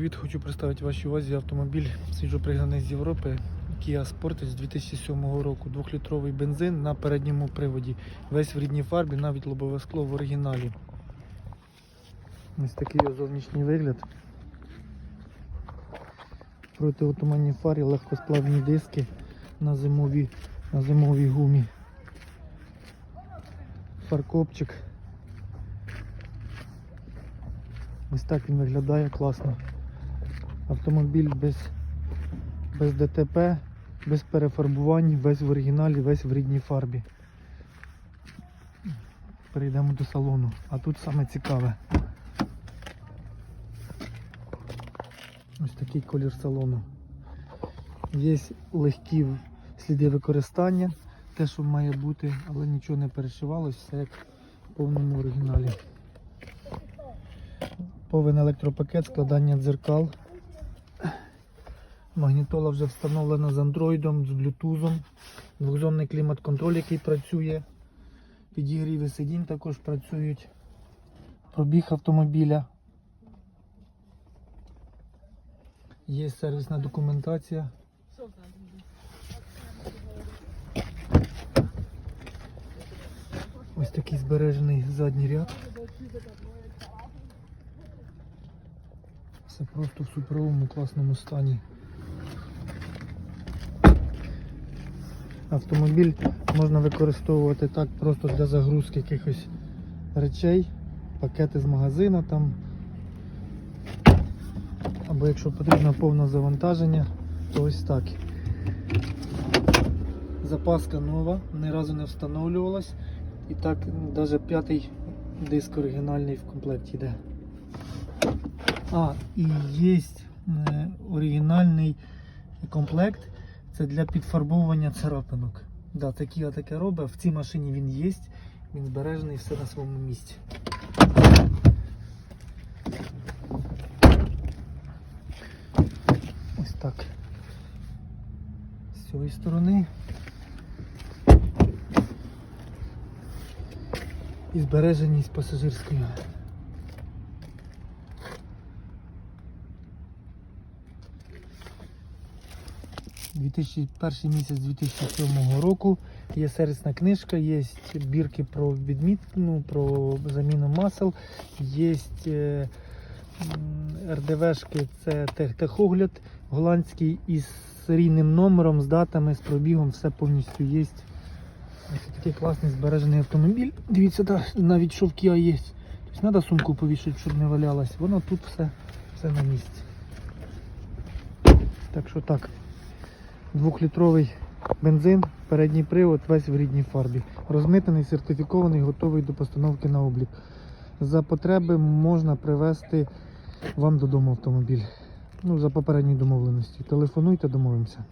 привіт! Хочу представити вашій увазі автомобіль свіжопригнаний з Європи Kia Sportage з 2007 року. Двохлітровий бензин на передньому приводі. Весь в рідній фарбі, навіть лобове скло в оригіналі. Ось такий зовнішній вигляд. Протиотуманні фарі, легкосплавні диски на зимовій, на зимовій гумі. Фаркопчик. Ось так він виглядає класно. Автомобіль без, без ДТП, без перефарбувань, весь в оригіналі, весь в рідній фарбі. Перейдемо до салону. А тут саме цікаве. Ось такий колір салону. Є легкі сліди використання, те, що має бути, але нічого не перешивалось, все як в повному оригіналі. Повен електропакет, складання дзеркал. Магнітола вже встановлена з андроїдом, з блютузом. Двохзонний клімат-контроль, який працює. Підігріви сидінь також працюють. Пробіг автомобіля. Є сервісна документація. Ось такий збережений задній ряд. Все просто в суперовому класному стані. Автомобіль можна використовувати так просто для загрузки якихось речей, пакети з магазину там. Або якщо потрібно повне завантаження, то ось так. Запаска нова, ні разу не встановлювалась. І так навіть п'ятий диск оригінальний в комплекті йде. А, і є оригінальний комплект. Це для підфарбовування царапинок. Да, такі таке робить. В цій машині він є. Він збережений все на своєму місці. Ось так. З цієї сторони. І збереженість пасажирської. Перший місяць 2007 року. Є сервісна книжка, є бірки про відмітну, про заміну масел, є е, РДВшки, це техогляд голландський із серійним номером, з датами, з пробігом, все повністю є. Ось такий класний збережений автомобіль. Дивіться, навіть шовкія є. Тобто треба сумку повішати, щоб не валялась. Воно тут все, все на місці. Так що так. Двохлітровий бензин, передній привод, весь в рідній фарбі. Розмитаний, сертифікований, готовий до постановки на облік. За потреби можна привезти вам додому автомобіль. Ну, за попередньою домовленості. Телефонуйте, домовимося.